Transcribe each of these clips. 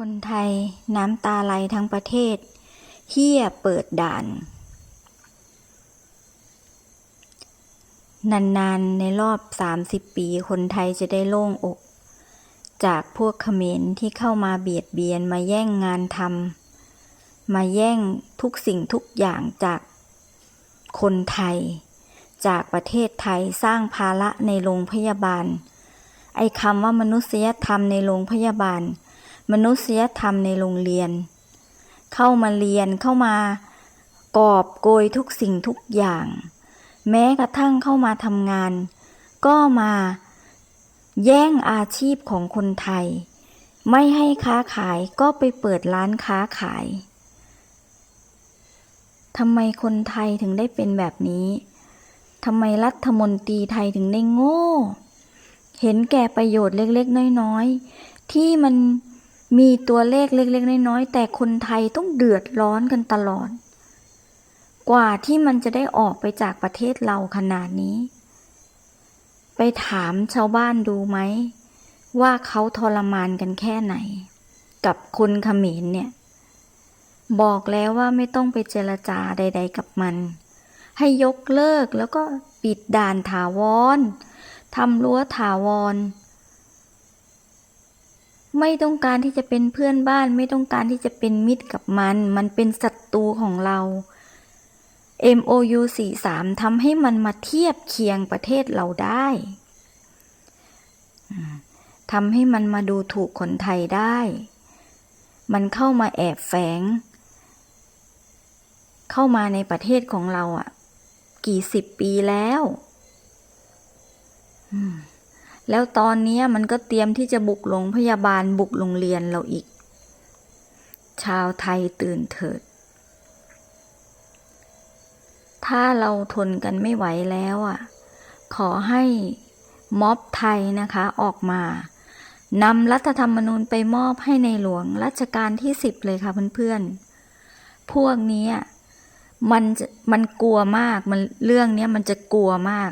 คนไทยน้ำตาไหลทั้งประเทศเฮียเปิดด่าน นานๆ ในรอบ 30 ปีคนไทยจะได้โล่งอก จากพวกเขมรที่เข้ามาเบียดเบียนมาแย่งงานทำมาแย่งทุกสิ่งทุกอย่างจากคนไทย จากประเทศไทยสร้างภาระในโรงพยาบาล ไอ้คำว่ามนุษยธรรมในโรงพยาบาล มนุษยธรรมในโรงเรียน เข้ามาเรียนเข้ามากอบโกยทุกสิ่งทุกอย่าง แม้กระทั่งเข้ามาทำงาน ก็มาแย่งอาชีพของคนไทย ไม่ให้ค้าขายก็ไปเปิดร้านค้าขายทำไมคนไทยถึงได้เป็นแบบนี้ทำไมรัฐมนตรีไทยถึงได้โง่ เห็นแก่ประโยชน์เล็กๆ น้อยๆ ที่มัน มีตัวเลขเล็กๆน้อยๆแต่คนไทยต้องเดือดร้อนกันตลอด กว่าที่มันจะได้ออกไปจากประเทศเราขนาดนี้ ไปถามชาวบ้านดูไหม ว่าเขาทรมานกันแค่ไหน กับคนเขมรเนี่ย บอกแล้วว่าไม่ต้องไปเจรจาใด ๆ กับมัน ให้ยกเลิกแล้วก็ปิดด่านถาวรทำรั้วถาวร ไม่ต้องการที่จะเป็นเพื่อนบ้าน ไม่ต้องการที่จะเป็นมิตรกับมัน มันเป็นศัตรูของเรา MOU 43ทำให้มันมาเทียบเคียงประเทศเราได้ทำให้มันมาดูถูกคนไทยได้ มันเข้ามาแอบแฝง เข้ามาในประเทศของเราอะ กี่สิบปีแล้ว อืม แล้วตอนนี้มันก็เตรียมที่จะบุกโรงพยาบาลบุกโรงเรียนเราอีก ชาวไทยตื่นเถิด ถ้าเราทนกันไม่ไหวแล้วอะ ขอให้ม็อบไทยนะคะออกมานำรัฐธรรมนูญไปมอบให้ในหลวงรัชกาลที่สิบเลยค่ะเพื่อนๆ พวกนี้มันมันกลัวมากมันเรื่องนี้มันจะกลัวมาก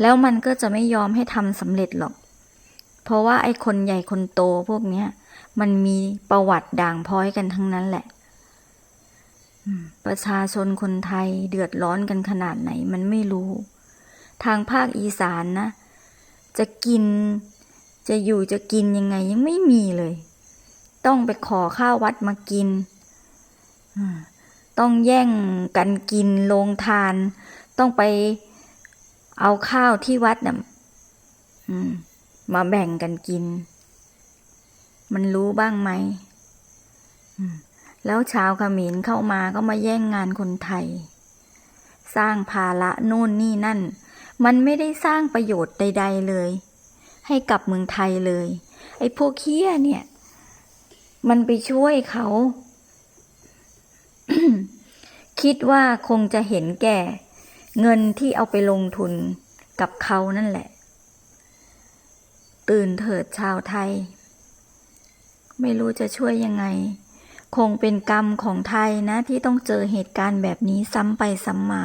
แล้วมันก็จะไม่ยอมให้ทำสำเร็จหรอก เพราะว่าไอ้คนใหญ่คนโตพวกเนี้ย มันมีประวัติด่างพ้อยกันทั้งนั้นแหละประชาชนคนไทยเดือดร้อนกันขนาดไหนมันไม่รู้ ทางภาคอีสานนะ จะกิน จะอยู่จะกินยังไงยังไม่มีเลย ต้องไปขอข้าววัดมากิน ต้องแย่งกันกินโรงทาน ต้องไป เอาข้าวที่วัดน่ะมมาแบ่งกันกิน มันรู้บ้างไหม แล้วชาวขมรเข้ามาก็มาแย่งงานคนไทย สร้างภาระโน่นนี่นั่น มันไม่ได้สร้างประโยชน์ใด ๆเลย ให้กับเมืองไทยเลย ไอ้พวกเคี้ยเนี่ย มันไปช่วยเขา คิดว่าคงจะเห็นแก่ เงินที่เอาไปลงทุนกับเขานั่นแหละ ตื่นเถิดชาวไทย ไม่รู้จะช่วยยังไง คงเป็นกรรมของไทยนะที่ต้องเจอเหตุการณ์แบบนี้ซ้ำไปซ้ำมา